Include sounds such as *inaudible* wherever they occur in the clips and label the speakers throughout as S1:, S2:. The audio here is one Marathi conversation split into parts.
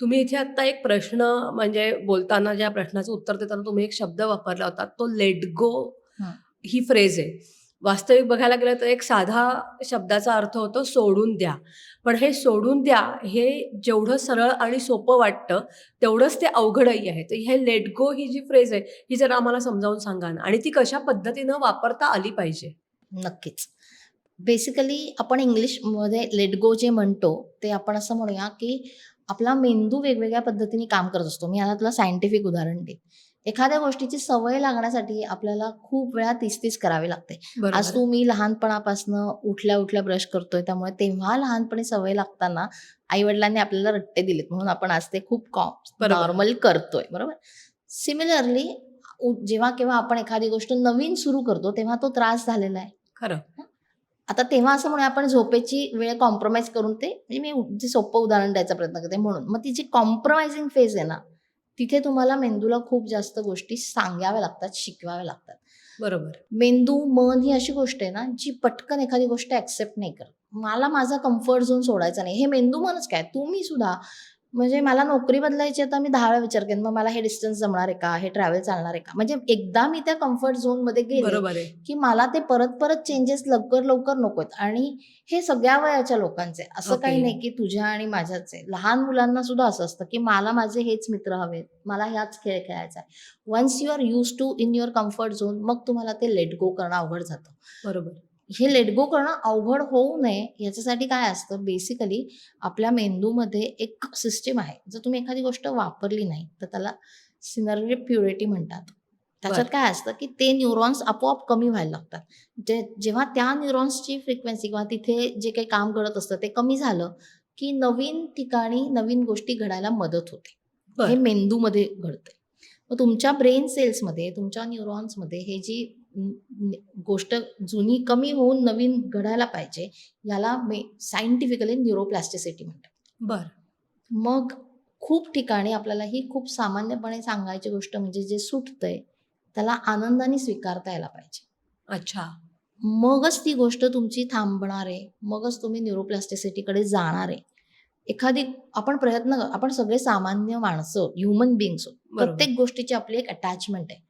S1: तुम्ही इथे आत्ता एक प्रश्न म्हणजे बोलताना ज्या प्रश्नाचं उत्तर देताना तुम्ही एक शब्द वापरला होता तो लेट गो
S2: हं.
S1: ही फ्रेज आहे. वास्तविक बघायला गेलं तर एक साधा शब्दाचा अर्थ होतो सोडून द्या. पण हे सोडून द्या हे जेवढं सरळ आणि सोपं वाटतं तेवढंच ते अवघडही आहे. तर हे लेट गो ही जी फ्रेज आहे ही जरा आम्हाला समजावून सांगा ना. आणि ती कशा पद्धतीनं वापरता आली पाहिजे?
S2: नक्कीच. बेसिकली आपण इंग्लिशमध्ये लेट गो जे म्हणतो ते आपण असं म्हणूया की आपला मेंदू वेगवेगळ्या पद्धतीने काम करत असतो. मी आता तुला सायंटिफिक उदाहरण दे एखाद्या गोष्टीची सवय लागण्यासाठी आपल्याला खूप वेळा तीस तीस करावी लागते. आज तू मी लहानपणापासनं उठल्या उठल्या ब्रश करतोय त्यामुळे तेव्हा लहानपणी सवय लागताना आईवडिलांनी आपल्याला रट्टे दिलेत. म्हणून आपण आज ते खूप. नॉर्मल करतोय. बरोबर? सिमिलरली जेव्हा केव्हा आपण एखादी गोष्ट नवीन सुरू करतो तेव्हा तो त्रास झालेला आहे.
S1: खरं.
S2: आता तेव्हा असं म्हणूया आपण झोपेची वेळ कॉम्प्रोमाइज करून ते म्हणजे मी जे सोपं उदाहरण द्यायचा प्रयत्न करते म्हणून. मग ती जी कॉम्प्रोमाइजिंग फेज आहे ना तिथे तुम्हाला मेंदूला खूप जास्त गोष्टी सांगाव्या लागतात शिकवाव्या लागतात.
S1: बरोबर.
S2: मेंदू मन ही अशी गोष्ट आहे ना जी पटकन एखादी गोष्ट ऍक्सेप्ट नाही करत. मला माझा कम्फर्ट झोन सोडायचा नाही. हे मेंदू मनच काय? तुम्ही सुद्धा म्हणजे मला नोकरी बदलायची आता मी दहा वेळा विचार करेन मग मला हे डिस्टन्स जमणार आहे का? हे ट्रॅव्हल चालणार आहे का? म्हणजे एकदा मी त्या कम्फर्ट झोनमध्ये गेले की मला ते परत परत चेंजेस लवकर लवकर नकोत आणि हे सगळ्या वयाच्या लोकांचे असं काही. नाही की तुझ्या आणि माझ्याच आहे. लहान मुलांना सुद्धा असं असतं की मला माझे हेच मित्र हवेत. मला ह्याच खेळ खेळायचा आहे. Once you are used to in your comfort zone मग तुम्हाला ते लेट गो करणं अवघड जातं.
S1: बरोबर.
S2: हे लेट गो करणं अवघड होऊ नये याच्यासाठी काय असतं? बेसिकली आपल्या मेंदूमध्ये एक सिस्टीम आहे. जर तुम्ही एखादी गोष्ट वापरली नाही तर त्याला सिनर्जी प्युरिटी म्हणतात. त्याच्यात. काय असतं की ते न्यूरॉन्स आपोआप कमी व्हायला लागतात. जे जेव्हा त्या न्यूरॉन्सची फ्रिक्वेन्सी किंवा तिथे जे काही काम घडत असतं ते कमी झालं की नवीन ठिकाणी नवीन गोष्टी घडायला मदत होते. हे मेंदूमध्ये घडते मग तुमच्या ब्रेन सेल्समध्ये तुमच्या न्यूरॉन्समध्ये हे जी गोष्ट जुनी कमी होऊन नवीन घडायला पाहिजे याला मे सायंटिफिकली न्यूरोप्लास्टिसिटी म्हणतात
S1: बर.
S2: मग खूप ठिकाणी आपल्याला ही खूप सामान्यपणे सांगायची गोष्ट म्हणजे जे सुटतंय त्याला आनंदाने स्वीकारता यायला पाहिजे.
S1: अच्छा.
S2: मगच ती गोष्ट तुमची थांबणार आहे मगच तुम्ही न्यूरोप्लास्टिसिटीकडे जाणार. आहे एखादी आपण प्रयत्न आपण सगळे सामान्य माणसं ह्युमन बिंग्स. प्रत्येक गोष्टीची आपली एक अटॅचमेंट आहे.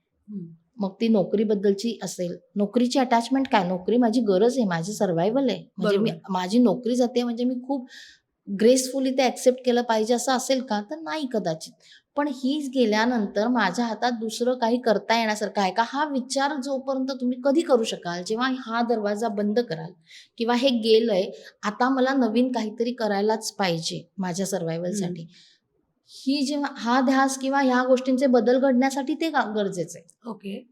S2: मग ती नोकरीबद्दलची असेल. नोकरीची अटॅचमेंट काय? नोकरी माझी गरज आहे माझी सर्व्हायवल आहे. म्हणजे मी. माझी नोकरी जाते म्हणजे मी खूप ग्रेसफुली ते ऍक्सेप्ट केलं पाहिजे असं असेल का? तर नाही कदाचित. पण हीच गेल्यानंतर माझ्या हातात दुसरं काही करता येण्यासारखं आहे का? हा विचार जोपर्यंत तुम्ही कधी करू शकाल जेव्हा हा दरवाजा बंद कराल किंवा हे गेलंय आता मला नवीन काहीतरी करायलाच पाहिजे माझ्या सर्व्हायवलसाठी ही जेव्हा हा ध्यास किंवा ह्या गोष्टींचे बदल घडण्यासाठी ते गरजेचं आहे?
S1: ओके.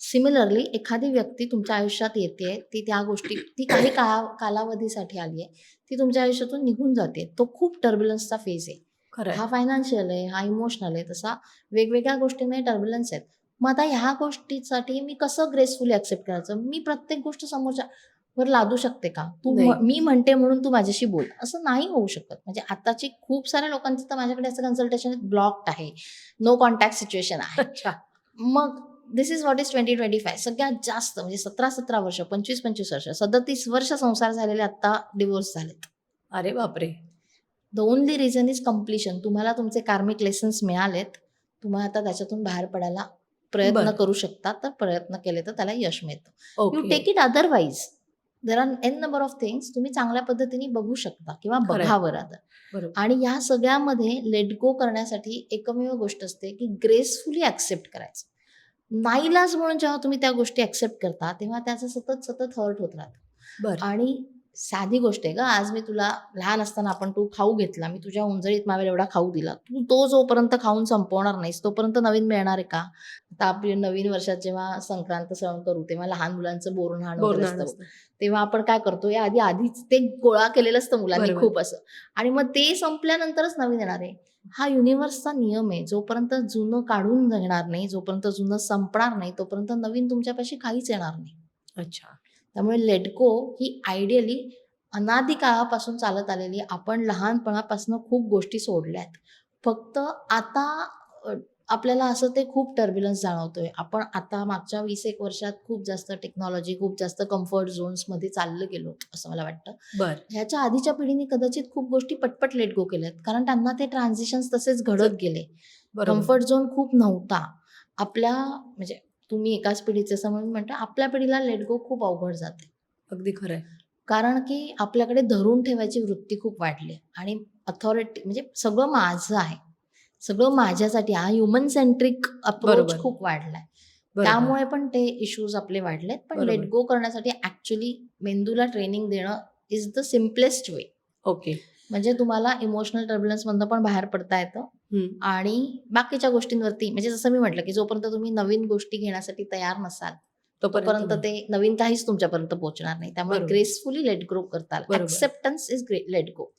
S2: सिमिलरली एखादी व्यक्ती तुमच्या आयुष्यात येते ती त्या गोष्टी ती काही *coughs* काळा कालावधीसाठी आली आहे ती तुमच्या आयुष्यातून निघून जाते. तो खूप टर्ब्युलन्सचा फेज आहे.
S1: खरं
S2: हा फायनान्शियल आहे हा इमोशनल आहे तसा वेगवेगळ्या गोष्टींमध्ये टर्ब्युलन्स आहेत. मग आता ह्या गोष्टीसाठी मी कसं ग्रेसफुली ऍक्सेप्ट करायचं? मी प्रत्येक गोष्ट समोरच्या वर लादू शकते का? तू. म- म्हणते म्हणून तू माझ्याशी बोल. असं नाही होऊ शकत. म्हणजे आताची खूप साऱ्या लोकांचं तर माझ्याकडे असं कन्सल्टेशन ब्लॉक्ड आहे. नो कॉन्टॅक्ट सिच्युएशन आहे. मग this is what is twenty twenty five सगळ्यात जास्त म्हणजे सतरा सतरा वर्ष पंचवीस पंचवीस वर्ष सदतीस वर्ष संसार झालेले आता डिवोर्स झालेत.
S1: अरे बापरे.
S2: The only reason is completion तुम्हाला तुमचे कार्मिक लेसन्स मिळालेत. तुम्हाला आता त्याच्यातून बाहेर पडायला प्रयत्न. करू शकता. तर प्रयत्न केले तर त्याला यश मिळतं. You take it otherwise there are N number of things तुम्ही चांगल्या पद्धतीने बघू शकता किंवा. बघावं
S1: बरोबर.
S2: आणि या सगळ्यामध्ये लेट गो करण्यासाठी एकमेव गोष्ट असते की ग्रेसफुली ऍक्सेप्ट करायचं. नाईलाज म्हणून जेव्हा तुम्ही त्या गोष्टी ऍक्सेप्ट करता तेव्हा त्याचं सतत सतत हर्ट होत राहतं. आणि साधी गोष्ट आहे ग. आज मी तुला लहान असताना आपण तू खाऊ घेतला. मी तुझ्या उंजळीत मावेल एवढा खाऊ दिला. तू तो जोपर्यंत खाऊन संपवणार नाहीस तोपर्यंत नवीन मिळणार आहे का? आता आपली नवीन वर्षात जेव्हा संक्रांत सण करू तेव्हा लहान मुलांचं वगैरे
S1: बोलणार
S2: असतं तेव्हा आपण काय करतो या आधी आधीच ते गोळा केलेलं असतं मुलांनी. खूप असं. आणि मग ते संपल्यानंतरच नवीन येणार आहे. हा युनिव्हर्सचा नियम आहे. जोपर्यंत जुनं काढून घेणार नाही जोपर्यंत जुनं संपणार नाही तोपर्यंत नवीन तुमच्यापाशी काहीच येणार नाही.
S1: अच्छा.
S2: त्यामुळे लेटको ही आयडियली अनादी काळापासून चालत आलेली आपण लहानपणापासून खूप गोष्टी सोडल्यात. फक्त आता आपल्याला असं ते खूप टर्ब्युलन्स जाणवतोय. आपण आता मागच्या वीस एक वर्षात खूप जास्त टेक्नॉलॉजी खूप जास्त कम्फर्ट झोन्समध्ये चाललं गेलो असं मला वाटतं.
S1: बर.
S2: ह्याच्या आधीच्या पिढीने कदाचित खूप गोष्टी पटपट लेट गो केल्यात. कारण त्यांना ते ट्रान्झिशन तसेच घडत गेले. कम्फर्ट झोन खूप नव्हता. आपल्या म्हणजे तुम्ही एकाच पिढीचे म्हणून म्हणता आपल्या पिढीला लेट गो खूप अवघड जाते
S1: अगदी खरंय
S2: कारण की आपल्याकडे धरून ठेवायची वृत्ती खूप वाढली आहे. आणि अथॉरिटी म्हणजे सगळं माझं आहे सगळं माझ्यासाठी हा ह्युमन सेंट्रिक अप्रोच. खूप वाढलाय. त्यामुळे पण ते इश्यूज आपले वाढलेत पण. लेट गो करण्यासाठी ऍक्च्युली मेंदूला ट्रेनिंग देणं is the simplest way
S1: okay
S2: म्हणजे तुम्हाला इमोशनल टर्ब्युलन्स मधनं पण बाहेर पडता येतं आणि बाकीच्या गोष्टींवरती म्हणजे जसं मी म्हटलं की जोपर्यंत तुम्ही नवीन गोष्टी घेण्यासाठी तयार नसाल तोपर्यंत
S1: नाही.
S2: ते नवीन काहीच तुमच्यापर्यंत पोहोचणार नाही त्यामुळे
S1: बरोबर.
S2: ग्रेसफुली लेट ग्रो करताल
S1: बरोबर.
S2: Acceptance is let go